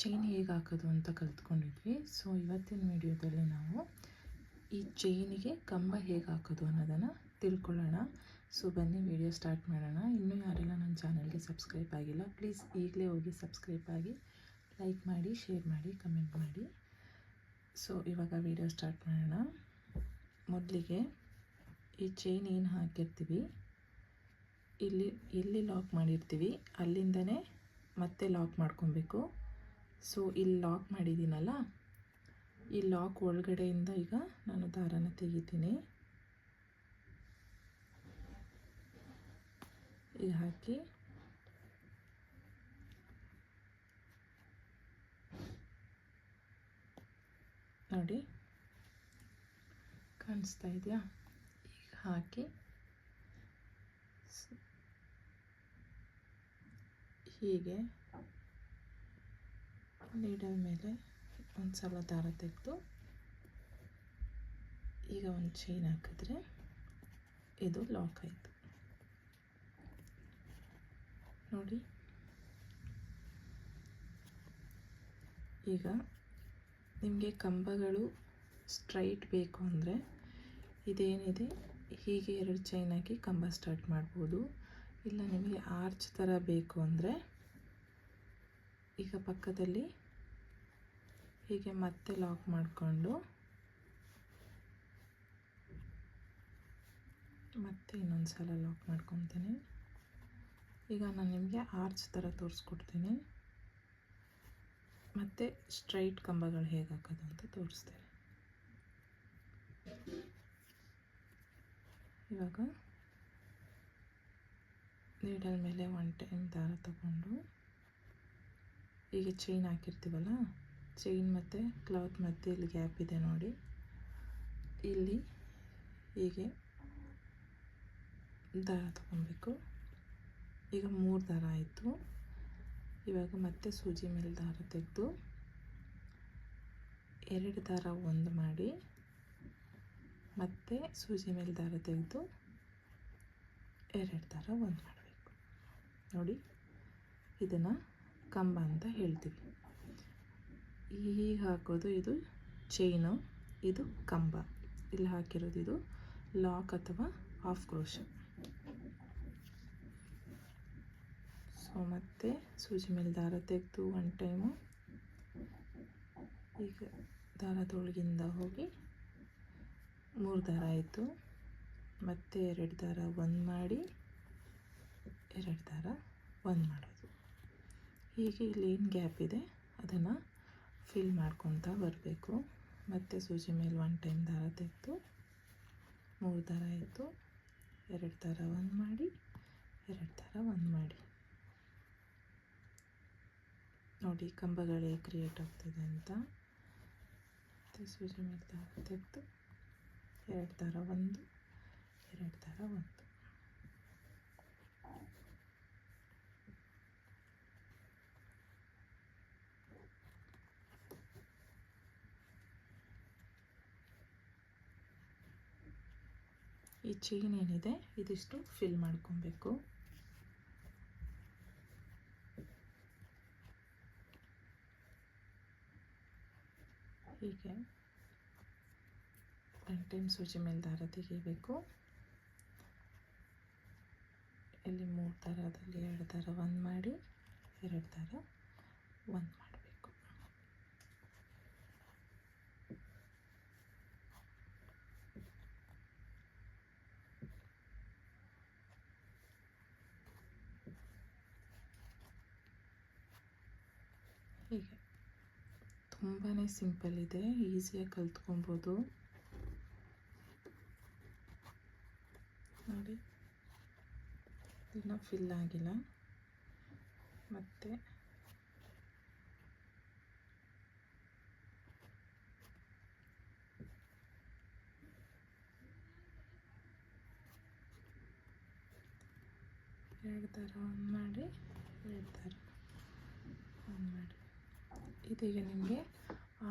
Chain ಹೇಗೆ ಹಾಕೋದು ಅಂತ ಕಲ್ತ್ಕೊಂಡಿದ್ವಿ. ಸೊ ಇವತ್ತಿನ ವಿಡಿಯೋದಲ್ಲಿ ನಾವು ಈ ಚೈನಿಗೆ ಕಂಬ ಹೇಗೆ ಹಾಕೋದು ಅನ್ನೋದನ್ನು ತಿಳ್ಕೊಳ್ಳೋಣ. ಸೊ ಬನ್ನಿ ವಿಡಿಯೋ ಸ್ಟಾರ್ಟ್ ಮಾಡೋಣ. ಇನ್ನೂ ಯಾರೆಲ್ಲ ನನ್ನ ಚಾನಲ್ಗೆ ಸಬ್ಸ್ಕ್ರೈಬ್ ಆಗಿಲ್ಲ ಪ್ಲೀಸ್ ಈಗಲೇ ಹೋಗಿ ಸಬ್ಸ್ಕ್ರೈಬ್ ಆಗಿ ಲೈಕ್ ಮಾಡಿ ಶೇರ್ ಮಾಡಿ ಕಮೆಂಟ್ ಮಾಡಿ. ಸೊ ಇವಾಗ ವಿಡಿಯೋ ಸ್ಟಾರ್ಟ್ ಮಾಡೋಣ. ಮೊದಲಿಗೆ ಈ ಚೈನ್ ಏನು ಹಾಕಿರ್ತೀವಿ? ಇಲ್ಲಿ ಎಲ್ಲಿ ಲಾಕ್ ಮಾಡಿರ್ತೀವಿ. ಅಲ್ಲಿಂದನೇ ಮತ್ತೆ ಲಾಕ್ ಮಾಡ್ಕೊಬೇಕು. ಸೊ ಇಲ್ಲಿ ಲಾಕ್ ಮಾಡಿದ್ದೀನಲ್ಲ? ಈ ಲಾಕ್ ಒಳಗಡೆಯಿಂದ ಈಗ ನಾನು ದಾರನ ತೆಗಿತೀನಿ. ಈಗ ಹಾಕಿ. ನೋಡಿ. ಕಾಣಿಸ್ತಾ ಇದೆಯಾ? ಈಗ ಹಾಕಿ. ಹೀಗೆ. ನೀಡಲ್ ಮೇಲೆ ಒಂದು ಸಲ ದಾರ ತೆಗೆದು ಈಗ ಒಂದು ಚೈನ್ ಹಾಕಿದ್ರೆ ಇದು ಲಾಕ್ ಆಯಿತು. ನೋಡಿ. ಈಗ ನಿಮಗೆ ಕಂಬಗಳು ಸ್ಟ್ರೈಟ್ ಬೇಕು ಅಂದರೆ ಇದೇನಿದೆ? ಹೀಗೆ ಎರಡು ಚೈನ್ ಹಾಕಿ ಕಂಬ ಸ್ಟಾರ್ಟ್ ಮಾಡ್ಬೋದು. ಇಲ್ಲ ನಿಮಗೆ ಆರ್ಚ್ ಥರ ಬೇಕು ಅಂದರೆ ಈಗ ಪಕ್ಕದಲ್ಲಿ ಹೀಗೆ ಮತ್ತೆ ಲಾಕ್ ಮಾಡಿಕೊಂಡು ಮತ್ತೆ ಇನ್ನೊಂದು ಸಲ ಲಾಕ್ ಮಾಡ್ಕೊತೀನಿ. ಈಗ ನಾನು ನಿಮಗೆ ಆರ್ಚ್ ಥರ ತೋರಿಸ್ಕೊಡ್ತೀನಿ. ಮತ್ತು ಸ್ಟ್ರೈಟ್ ಕಂಬಗಳು ಹೇಗೆ ಹಾಕೋದು ಅಂತ ತೋರಿಸ್ತೇನೆ. ಇವಾಗ ನೀಡಲ್ ಮೇಲೆ ಒನ್ ಟೈಮ್ ದಾರ ತಗೊಂಡು ಈಗ ಚೈನ್ ಹಾಕಿರ್ತೀವಲ್ಲ? ಚೈನ್ ಮತ್ತು ಕ್ಲಾತ್ ಮಧ್ಯೆ ಇಲ್ಲಿ ಗ್ಯಾಪ್ ಇದೆ ನೋಡಿ. ಇಲ್ಲಿ ಹೀಗೆ ದಾರ ತಗೊಬೇಕು. ಈಗ ಮೂರು ದಾರ ಆಯಿತು. ಇವಾಗ ಮತ್ತೆ ಸೂಜಿ ಮೇಲೆ ದಾರ ತೆಗೆದು ಎರಡು ದಾರ ಒಂದು ಮಾಡಿ ಮತ್ತೆ ಸೂಜಿ ಮೇಲೆ ದಾರ ತೆಗೆದು ಎರಡು ದಾರ ಒಂದು ಮಾಡಬೇಕು. ನೋಡಿ, ಇದನ್ನು ಕಂಬ ಅಂತ ಹೇಳ್ತೀವಿ. ಹೀಗೆ ಹಾಕೋದು ಇದು ಚೈನು ಇದು ಕಂಬ. ಇಲ್ಲಿ ಹಾಕಿರೋದು ಇದು ಲಾಕ್ ಅಥವಾ ಆಫ್ ಕ್ರೋಶ ಸೊ ಮತ್ತೆ ಸೂಜಿ ಮೇಲೆ ದಾರ ತೆಗೆದು ಒನ್ ಟೈಮು ಈಗ ದಾರದೊಳಗಿಂದ ಹೋಗಿ ಮೂರು ದಾರ ಆಯಿತು. ಮತ್ತೆ ಎರಡು ದಾರ ಒಂದು ಮಾಡಿ, ಎರಡು ದಾರ ಒಂದು ಮಾಡೋದು. ಹೀಗೆ ಇಲ್ಲಿ ಏನು ಗ್ಯಾಪ್ ಇದೆ. ಅದನ್ನು ಫಿಲ್ ಮಾಡ್ಕೊತಾ ಬರಬೇಕು. ಮತ್ತು ಸೂಜಿ ಮೇಲೆ ಒನ್ ಟೈಮ್ ದಾರ ತೆಗೆದು, ಮೂರು ದಾರ ಆಯಿತು ಎರಡು ದಾರ ಒಂದು ಮಾಡಿ, ಎರಡು ದಾರ ಒಂದು ಮಾಡಿ. ನೋಡಿ ಕಂಬಗಳೇ ಕ್ರಿಯೇಟ್ ಆಗ್ತಿದೆ ಅಂತ. ಮತ್ತು ಸೂಜಿ ಮೇಲೆ ದಾರ ತೆಗೆದು, ಎರಡು ದಾರ ಒಂದು, ಎರಡು ದಾರ ಒಂದು. ಈ ಚೈನ್ ಏನಿದೆ, ಇದಿಷ್ಟು ಫಿಲ್ ಮಾಡ್ಕೊಬೇಕು. ಹೀಗೆ ಟೈಮ್ ಸೂಜಿ ಮೇಲೆ ದಾರ ತೆಗಿಬೇಕು ಇಲ್ಲಿ ಮೂರು ದಾರದಲ್ಲಿ ಎರಡು ದಾರ ಒಂದು ಮಾಡಿ, ಎರಡು ದಾರ ಒಂದು ಮಾಡಿ ಹೀಗೆ ತುಂಬಾ ಸಿಂಪಲ್ ಇದೆ, ಈಸಿಯಾಗಿ ಕಲ್ತ್ಕೊಬೋದು. ನೋಡಿ, ಇನ್ನೂ ಫಿಲ್ ಆಗಿಲ್ಲ. ಮತ್ತು ಥರ ಒಂದು ಮಾಡಿ ಥರ ಒಂದು ಮಾಡಿ. ಇದೀಗ ನಿಮಗೆ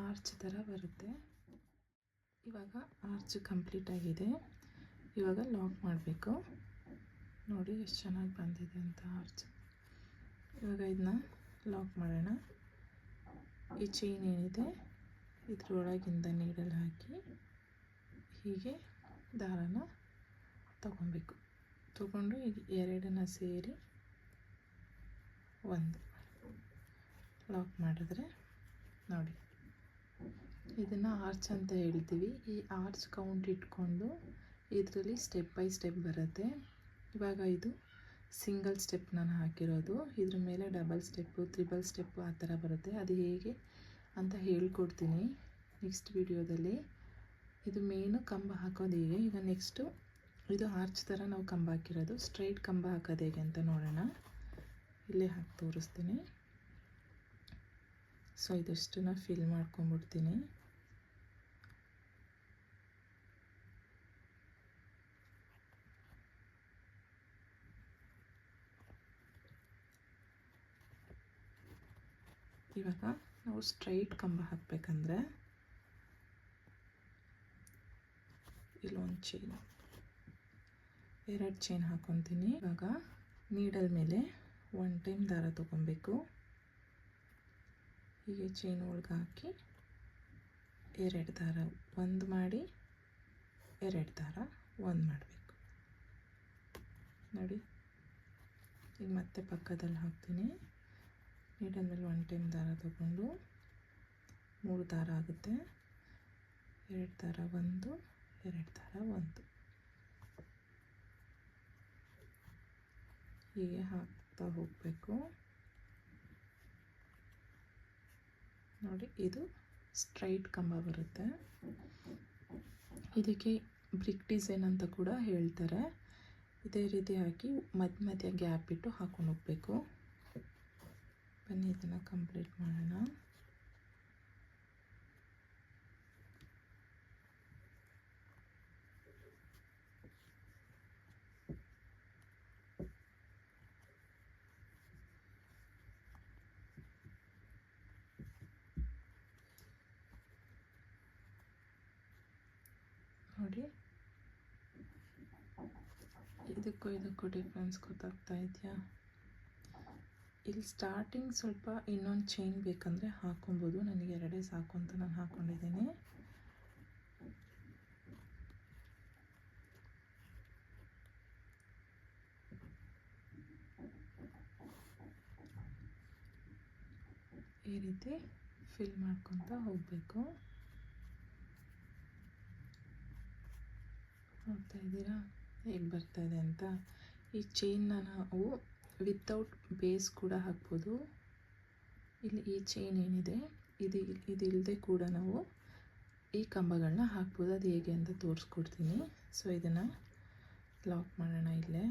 ಆರ್ಚ್ ಥರ ಬರುತ್ತೆ. ಇವಾಗ ಆರ್ಚ್ ಕಂಪ್ಲೀಟ್ ಆಗಿದೆ. ಇವಾಗ ಲಾಕ್ ಮಾಡಬೇಕು. ನೋಡಿ ಎಷ್ಟು ಚೆನ್ನಾಗಿ ಬಂದಿದೆ ಅಂತ ಆರ್ಚ್. ಇವಾಗ ಇದನ್ನ ಲಾಕ್ ಮಾಡೋಣ. ಈ ಚೈನ್ ಏನಿದೆ, ಇದ್ರೊಳಗಿಂದ ನೀಡಲ್ ಹಾಕಿ ಹೀಗೆ ದಾರನ ತಗೊಬೇಕು. ತಗೊಂಡು ಈಗ ಎರಡನ್ನ ಸೇರಿ ಒಂದು ಲಾಕ್ ಮಾಡಿದ್ರೆ ನೋಡಿ. ಇದನ್ನು ಆರ್ಚ್ ಅಂತ ಹೇಳ್ತೀವಿ. ಈ ಆರ್ಚ್ ಕೌಂಟ್ ಇಟ್ಕೊಂಡು ಇದರಲ್ಲಿ ಸ್ಟೆಪ್ ಬೈ ಸ್ಟೆಪ್ ಬರುತ್ತೆ. ಇವಾಗ ಇದು ಸಿಂಗಲ್ ಸ್ಟೆಪ್ ನಾನು ಹಾಕಿರೋದು. ಇದ್ರ ಮೇಲೆ ಡಬಲ್ ಸ್ಟೆಪ್ಪು ತ್ರಿಬಲ್ ಸ್ಟೆಪ್ಪು ಆ ಥರ ಬರುತ್ತೆ. ಅದು ಹೇಗೆ ಅಂತ ಹೇಳ್ಕೊಡ್ತೀನಿ ನೆಕ್ಸ್ಟ್ ವಿಡಿಯೋದಲ್ಲಿ ಇದು ಮೇನು ಕಂಬ ಹಾಕೋದು ಹೇಗೆ? ಈಗ ನೆಕ್ಸ್ಟು ಇದು ಆರ್ಚ್ ಥರ ನಾವು ಕಂಬ ಹಾಕಿರೋದು. ಸ್ಟ್ರೈಟ್ ಕಂಬ ಹಾಕೋದು ಹೇಗೆ ಅಂತ ನೋಡೋಣ. ಇಲ್ಲೇ ಹಾಕಿ ತೋರಿಸ್ತೀನಿ. ಸೊ ಇದಷ್ಟನ್ನು ಫಿಲ್ ಮಾಡ್ಕೊಂಬಿಡ್ತೀನಿ. ಇವಾಗ ನಾವು ಸ್ಟ್ರೈಟ್ ಕಂಬ ಹಾಕಬೇಕಂದ್ರೆ ಇಲ್ಲೊಂದು ಚೈನ್ ಎರಡು ಚೈನ್ ಹಾಕೊತೀನಿ. ಇವಾಗ ನೀಡಲ್ ಮೇಲೆ ಒನ್ ಟೈಮ್ ದಾರ ತೊಗೊಬೇಕು. ಹೀಗೆ ಚೈನ್ ಒಳಗೆ ಹಾಕಿ ಎರಡು ದಾರ ಒಂದು ಮಾಡಿ ಎರಡು ದಾರ ಒಂದು ಮಾಡಬೇಕು. ನೋಡಿ, ಈಗ ಮತ್ತೆ ಪಕ್ಕದಲ್ಲಿ ಹಾಕ್ತೀನಿ. ಮೇಲೆ ಒನ್ ಟೈಮ್ ದಾರ ತಗೊಂಡು ಮೂರು ದಾರ ಆಗುತ್ತೆ. ಎರಡು ದಾರ ಒಂದು, ಎರಡು ದಾರ ಒಂದು. ಹೀಗೆ ಹಾಕ್ತಾ ಹೋಗಬೇಕು. ನೋಡಿ, ಇದು ಸ್ಟ್ರೈಟ್ ಕಂಬ ಬರುತ್ತೆ. ಇದಕ್ಕೆ ಬ್ರಿಕ್ ಡಿಸೈನ್ ಅಂತ ಕೂಡ ಹೇಳ್ತಾರೆ. ಇದೇ ರೀತಿ ಹಾಕಿ ಮಧ್ಯ ಮಧ್ಯ ಗ್ಯಾಪ್ ಇಟ್ಟು ಹಾಕೊಂಡು ಹೋಗಬೇಕು. ಬನ್ನಿ, ಇದನ್ನು ಕಂಪ್ಲೀಟ್ ಮಾಡೋಣ. ನೋಡಿ. ಇದಕ್ಕೂ ಇದಕ್ಕೂ ಡಿಫ್ರೆನ್ಸ್ ಗೊತ್ತಾಗ್ತಾ ಇದೆಯಾ? ಇಲ್ಲಿ ಸ್ಟಾರ್ಟಿಂಗ್ ಸ್ವಲ್ಪ ಇನ್ನೊಂದು ಚೈನ್ ಬೇಕಂದರೆ ಹಾಕೊಬೋದು. ನನಗೆ ಎರಡೇ ಸಾಕು ಅಂತ ನಾನು ಹಾಕ್ಕೊಂಡಿದ್ದೀನಿ ಈ ರೀತಿ ಫಿಲ್ ಮಾಡ್ಕೊತಾ ಹೋಗಬೇಕು. ನೋಡ್ತಾ ಇದ್ದೀರಾ ಹೇಗೆ ಬರ್ತಾ ಇದೆ ಅಂತ? ಈ ಚೈನ್ನ ನಾವು ವಿತೌಟ್ ಬೇಸ್ ಕೂಡ ಹಾಕ್ಬೋದು. ಇಲ್ಲಿ ಈ ಚೈನ್ ಏನಿದೆ, ಇದು ಇದಿಲ್ಲದೆ ಕೂಡ ನಾವು ಈ ಕಂಬಗಳನ್ನ ಹಾಕ್ಬೋದು. ಅದು ಹೇಗೆ ಅಂತ ತೋರಿಸ್ಕೊಡ್ತೀನಿ. ಸೊ ಇದನ್ನು ಲಾಕ್ ಮಾಡೋಣ ಇಲ್ಲೇ.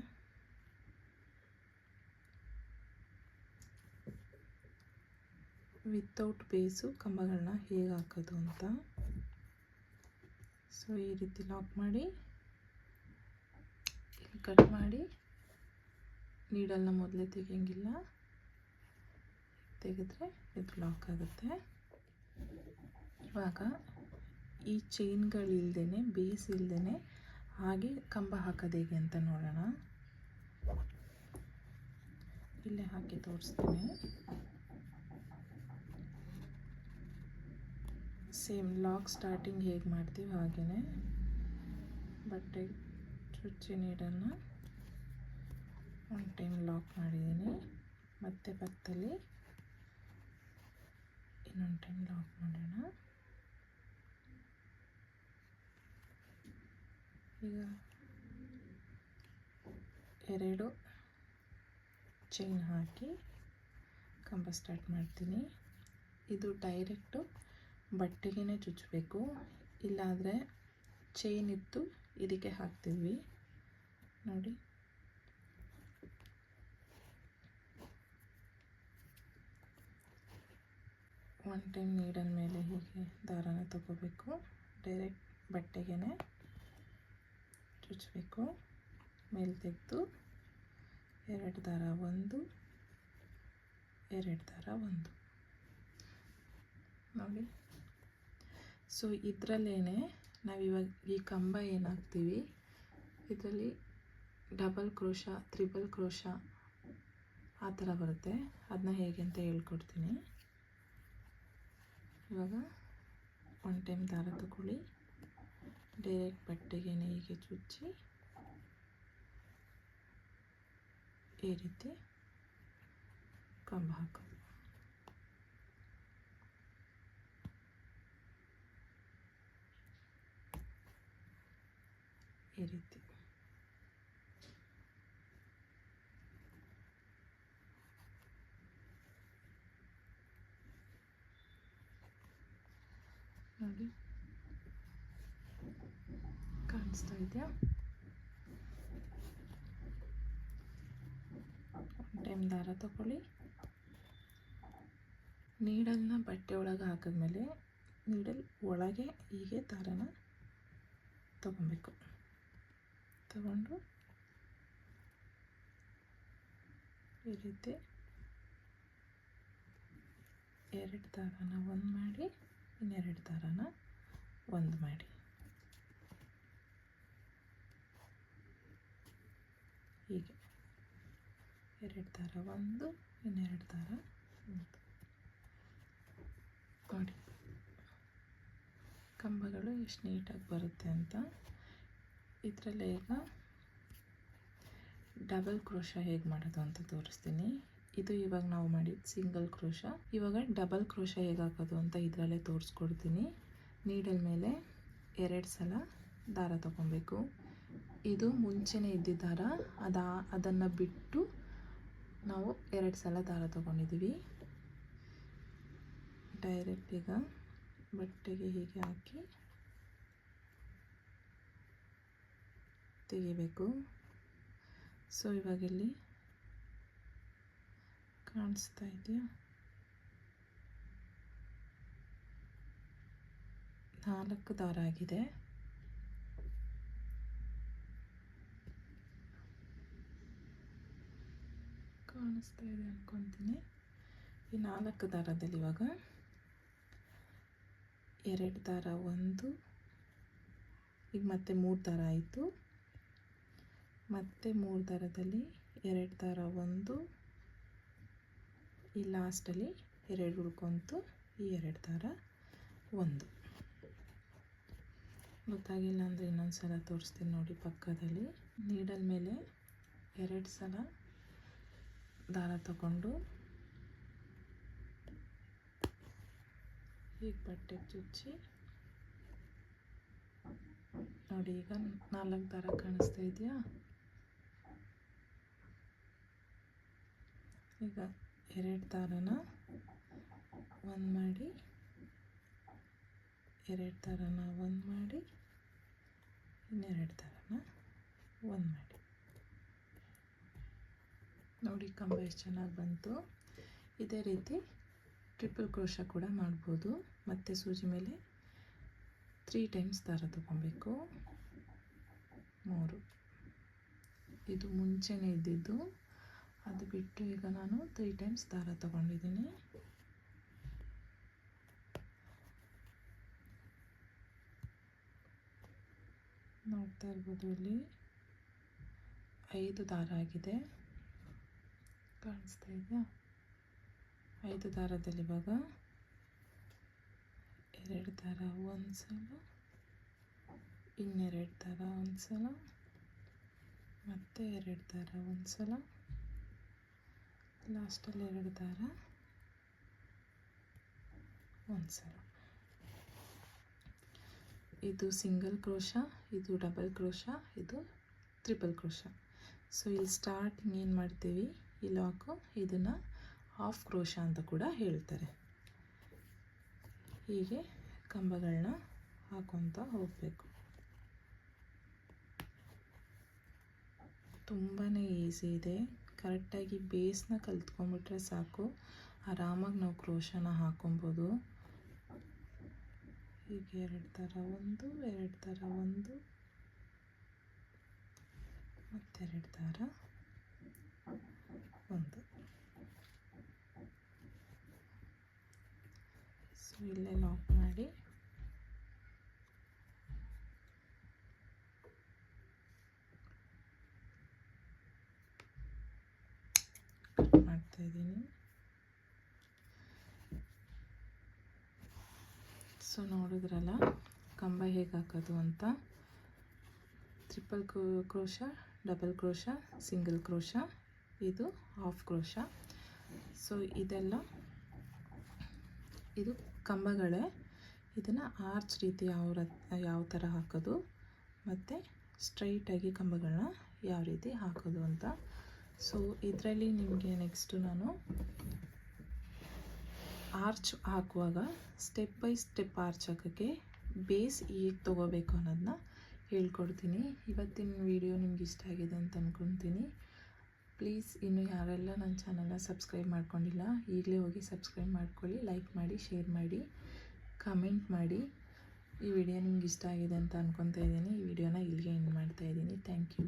ವಿತೌಟ್ ಬೇಸು ಕಂಬಗಳನ್ನ ಹೇಗೆ ಹಾಕೋದು ಅಂತ. ಸೊ ಈ ರೀತಿ ಲಾಕ್ ಮಾಡಿ. ಕಟ್ ಮಾಡಿ ನೀಡಲ್ನ ಮೊದಲೇ ತೆಗಿಯಂಗಿಲ್ಲ. ತೆಗೆದ್ರೆ ಇದು ಲಾಕ್ ಆಗುತ್ತೆ. ಇವಾಗ ಈ ಚೈನ್ಗಳಿಲ್ದೇ ಬೇಸ್ ಇಲ್ದೇ ಹಾಗೆ ಕಂಬ ಹಾಕೋದು ಹೇಗೆ ಅಂತ ನೋಡೋಣ. ಇಲ್ಲೇ ಹಾಕಿ ತೋರಿಸ್ತೀನಿ. ಸೇಮ್ ಲಾಕ್ ಸ್ಟಾರ್ಟಿಂಗ್ ಹೇಗೆ ಮಾಡ್ತೀವಿ ಹಾಗೆಯೇ ಬಟ್ಟೆ ಚುಚ್ಚಿ ನೀಡನ್ನು ಒನ್ ಟೈಮ್ ಲಾಕ್ ಮಾಡಿದ್ದೀನಿ. ಮತ್ತೆ ಪಕ್ಕದಲ್ಲಿ ಇನ್ನೊಂದು ಟೈಮ್ ಲಾಕ್ ಮಾಡೋಣ. ಈಗ ಎರಡು ಚೈನ್ ಹಾಕಿ ಕಂಬ ಸ್ಟಾರ್ಟ್ ಮಾಡ್ತೀನಿ. ಇದು ಡೈರೆಕ್ಟು ಬಟ್ಟೆಗೇ ಚುಚ್ಚಬೇಕು. ಇಲ್ಲಾದರೆ ಚೈನ್ ಇತ್ತು, ಇದಕ್ಕೆ ಹಾಕ್ತೀವಿ ನೋಡಿ. ಒನ್ ಟೈಮ್ ನೀಡಲ್ ಮೇಲೆ ಹೀಗೆ ದಾರನ ತಗೋಬೇಕು. ಡೈರೆಕ್ಟ್ ಬಟ್ಟೆಗೆ ಚುಚ್ಚಬೇಕು ಮೇಲೆ ತೆಗೆದು ಎರಡು ದಾರ ಒಂದು, ಎರಡು ದಾರ ಒಂದು. ನೋಡಿ. ಸೊ ಇದರಲ್ಲೇ ನಾವು ಇವಾಗ ಈ ಕಂಬ ಏನಾಗ್ತೀವಿ? ಇದರಲ್ಲಿ ಡಬಲ್ ಕ್ರೋಶ, ತ್ರಿಬಲ್ ಕ್ರೋಶ, ಆ ಥರ ಬರುತ್ತೆ. ಅದನ್ನ ಹೇಗೆ ಅಂತ ಹೇಳ್ಕೊಡ್ತೀನಿ. ಇವಾಗ ಒನ್ ಟೈಮ್ ದಾರ ತಗೊಳ್ಳಿ. ಡೈರೆಕ್ಟ್ ಬಟ್ಟೆಗೆ ಹೀಗೆ ಚುಚ್ಚಿ ಈ ರೀತಿ ಕಂಬ ಹಾಕೋದು ಈ ರೀತಿ. ನೋಡಿ ಕಾಣಿಸ್ತಾ ಇದೆಯಾ? ಟೈಮ್ ದಾರ ತಗೊಳ್ಳಿ. ನೀಡಲ್ನ ಬಟ್ಟೆ ಒಳಗೆ ಹಾಕಿದ್ಮೇಲೆ ನೀಡಲ್ ಒಳಗೆ ಹೀಗೆ ದಾರನ ತಗೊಬೇಕು. ತಗೊಂಡು ಈ ರೀತಿ ಎರಡು ದಾರನ ಒಂದು ಮಾಡಿ ಇನ್ನೆರಡು ದಾರನ ಒಂದು ಮಾಡಿ. ಹೀಗೆ. ಎರಡು ದಾರ ಒಂದು, ಇನ್ನೆರಡು ದಾರ ಒಂದು. ನೋಡಿ. ಕಂಬಗಳು ಎಷ್ಟು ನೀಟಾಗಿ ಬರುತ್ತೆ ಅಂತ. ಇದರಲ್ಲೇ ಈಗ ಡಬಲ್ ಕ್ರೋಶ ಹೇಗೆ ಮಾಡೋದು ಅಂತ ತೋರಿಸ್ತೀನಿ. ಇದು ಇವಾಗ ನಾವು ಮಾಡಿದ ಸಿಂಗಲ್ ಕ್ರೋಶ. ಇವಾಗ ಡಬಲ್ ಕ್ರೋಶ ಹೇಗೆ ಅಂತ ಇದರಲ್ಲೇ ತೋರಿಸ್ಕೊಡ್ತೀನಿ. ನೀಡಲ್ ಮೇಲೆ ಎರಡು ಸಲ ದಾರ ತಗೊಬೇಕು. ಇದು ಮುಂಚೆನೇ ಇದ್ದಿದ್ದ ದಾರ. ಅದಾ, ಅದನ್ನು ಬಿಟ್ಟು ನಾವು ಎರಡು ಸಲ ದಾರ ತಗೊಂಡಿದ್ದೀವಿ. ಡೈರೆಕ್ಟ್ ಈಗ ಬಟ್ಟೆಗೆ ಹೀಗೆ ಹಾಕಿ ತೆಗಿಬೇಕು. ಸೊ ಇವಾಗ ಇಲ್ಲಿ ಕಾಣಿಸ್ತಾ ಇದೆಯಾ ನಾಲ್ಕು ದಾರ ಆಗಿದೆ ಕಾಣಿಸ್ತಾ ಇದೆ ಅನ್ಕೊತೀನಿ ಈ ನಾಲ್ಕು ದಾರದಲ್ಲಿ ಇವಾಗ ಎರಡು ದಾರ ಒಂದು ಈಗ ಮತ್ತೆ ಮೂರು ದಾರ ಆಯಿತು ಮತ್ತೆ ಮೂರು ದಾರದಲ್ಲಿ ಎರಡು ದಾರ ಒಂದು ಈ ಲಾಸ್ಟಲ್ಲಿ ಎರಡು ಉಳ್ಕೊಂತು ಈ ಎರಡು ದಾರ ಒಂದು. ಗೊತ್ತಾಗಿಲ್ಲ ಅಂದರೆ ಇನ್ನೊಂದು ಸಲ ತೋರಿಸ್ತೀನಿ ನೋಡಿ ಪಕ್ಕದಲ್ಲಿ. ನೀಡಲ್ ಮೇಲೆ ಎರಡು ಸಲ ದಾರ ತಗೊಂಡು ಹೀಗೆ ಬಟ್ಟೆ ಚುಚ್ಚಿ ನೋಡಿ ಈಗ ನಾಲ್ಕು ದಾರ ಕಾಣಿಸ್ತಾ ಇದೆಯಾ? ಈಗ ಎರಡು ದಾರನ ಒಂದು ಮಾಡಿ, ಎರಡು ದಾರನ ಒಂದು ಮಾಡಿ, ಇನ್ನೆರಡು ದಾರನ ಒಂದು ಮಾಡಿ. ನೋಡಿ ಕಂಬ ಎಷ್ಟು ಚೆನ್ನಾಗಿ ಬಂತು. ಇದೇ ರೀತಿ ಟ್ರಿಪಲ್ ಕ್ರೋಶ ಕೂಡ ಮಾಡ್ಬೋದು. ಮತ್ತು ಸೂಜಿ ಮೇಲೆ ತ್ರೀ ಟೈಮ್ಸ್ ದಾರ ತಗೊಬೇಕು. ಮೂರು. ಇದು ಮುಂಚೆನೇ ಇದ್ದಿದ್ದು ಅದು ಬಿಟ್ಟು ಈಗ ನಾನು ತ್ರೀ ಟೈಮ್ಸ್ ದಾರ ತಗೊಂಡಿದ್ದೀನಿ. ನೋಡ್ತಾ ಇರ್ಬೋದು ಇಲ್ಲಿ ಐದು ದಾರ ಆಗಿದೆ. ಕಾಣಿಸ್ತಾ ಇದೆಯಾ? ಐದು ದಾರದಲ್ಲಿ ಇವಾಗ ಎರಡು ದಾರ ಒಂದು ಸಲ ಇನ್ನೆರಡು ದಾರ ಒಂದು ಸಲ ಮತ್ತು ಎರಡು ದಾರ ಒಂದು ಸಲ ಲಾಸ್ಟಲ್ಲಿ ಎರಡು ದಾರ. ಒಂದು ಸಲ. ಇದು ಸಿಂಗಲ್ ಕ್ರೋಶ, ಇದು ಡಬಲ್ ಕ್ರೋಶ, ಇದು ತ್ರಿಬಲ್ ಕ್ರೋಶ. ಸೊ ಇಲ್ಲಿ ಸ್ಟಾರ್ಟಿಂಗ್ ಏನು ಮಾಡ್ತೀವಿ? ಈ ಲಾಕು ಇದನ್ನು ಹಾಫ್ ಕ್ರೋಶ ಅಂತ ಕೂಡ ಹೇಳ್ತಾರೆ. ಹೀಗೆ ಕಂಬಗಳನ್ನ ಹಾಕೊತ ಹೋಗಬೇಕು. ತುಂಬಾ ಈಸಿ ಇದೆ. ಕರೆಕ್ಟಾಗಿ ಬೇಸ್ನ ಕಲ್ತ್ಕೊಂಡ್ಬಿಟ್ರೆ ಸಾಕು. ಆರಾಮಾಗಿ ನಾವು ಕ್ರೋಶನ ಹಾಕೊಬೋದು. ಹೀಗೆ ಎರಡು ಥರ, ಒಂದು, ಎರಡು ಥರ, ಒಂದು, ಮತ್ತೆರಡು ಥರ, ಒಂದು. ಸೊ ಇಲ್ಲೇ ಲಾಕ್ ಮಾಡಿ ಸೊ ನೋಡಿದ್ರಲ್ಲ, ಕಂಬ ಹೇಗೆ ಹಾಕೋದು ಅಂತ. Triple crochet double crochet single crochet ಇದು ಹಾಫ್ ಕ್ರೋಶ ಸೊ ಇದೆಲ್ಲ, ಇದು ಕಂಬಗಳೇ. ಇದನ್ನು ಆರ್ಚ್ ರೀತಿ ಯಾವ ಯಾವ ಥರ ಹಾಕೋದು, ಮತ್ತು ಸ್ಟ್ರೈಟಾಗಿ ಕಂಬಗಳನ್ನ ಯಾವ ರೀತಿ ಹಾಕೋದು ಅಂತ. ಸೊ ಇದರಲ್ಲಿ ನಿಮಗೆ ನೆಕ್ಸ್ಟು ನಾನು ಆರ್ಚ್ ಹಾಕುವಾಗ ಸ್ಟೆಪ್ ಬೈ ಸ್ಟೆಪ್ ಆರ್ಚ್ ಹಾಕೋಕ್ಕೆ ಬೇಸ್ ಹೇಗೆ ತೊಗೋಬೇಕು ಅನ್ನೋದನ್ನ ಹೇಳ್ಕೊಡ್ತೀನಿ. ಇವತ್ತಿನ ವಿಡಿಯೋ ನಿಮ್ಗೆ ಇಷ್ಟ ಆಗಿದೆ ಅಂತ ಅಂದ್ಕೊತೀನಿ ಪ್ಲೀಸ್ ಇನ್ನು ಯಾರೆಲ್ಲ ನನ್ನ ಚಾನಲ್ನ ಸಬ್ಸ್ಕ್ರೈಬ್ ಮಾಡ್ಕೊಂಡಿಲ್ಲ, ಈಗಲೇ ಹೋಗಿ ಸಬ್ಸ್ಕ್ರೈಬ್ ಮಾಡ್ಕೊಳ್ಳಿ ಲೈಕ್ ಮಾಡಿ ಶೇರ್ ಮಾಡಿ ಕಮೆಂಟ್ ಮಾಡಿ. ಈ ವಿಡಿಯೋ ನಿಮ್ಗೆ ಇಷ್ಟ ಆಗಿದೆ ಅಂತ ಅಂದ್ಕೊತಾ ಇದ್ದೀನಿ. ಈ ವಿಡಿಯೋನ ಇಲ್ಲಿಗೆ ಎಂಡ್ ಮಾಡ್ತಾ ಇದ್ದೀನಿ. Thank you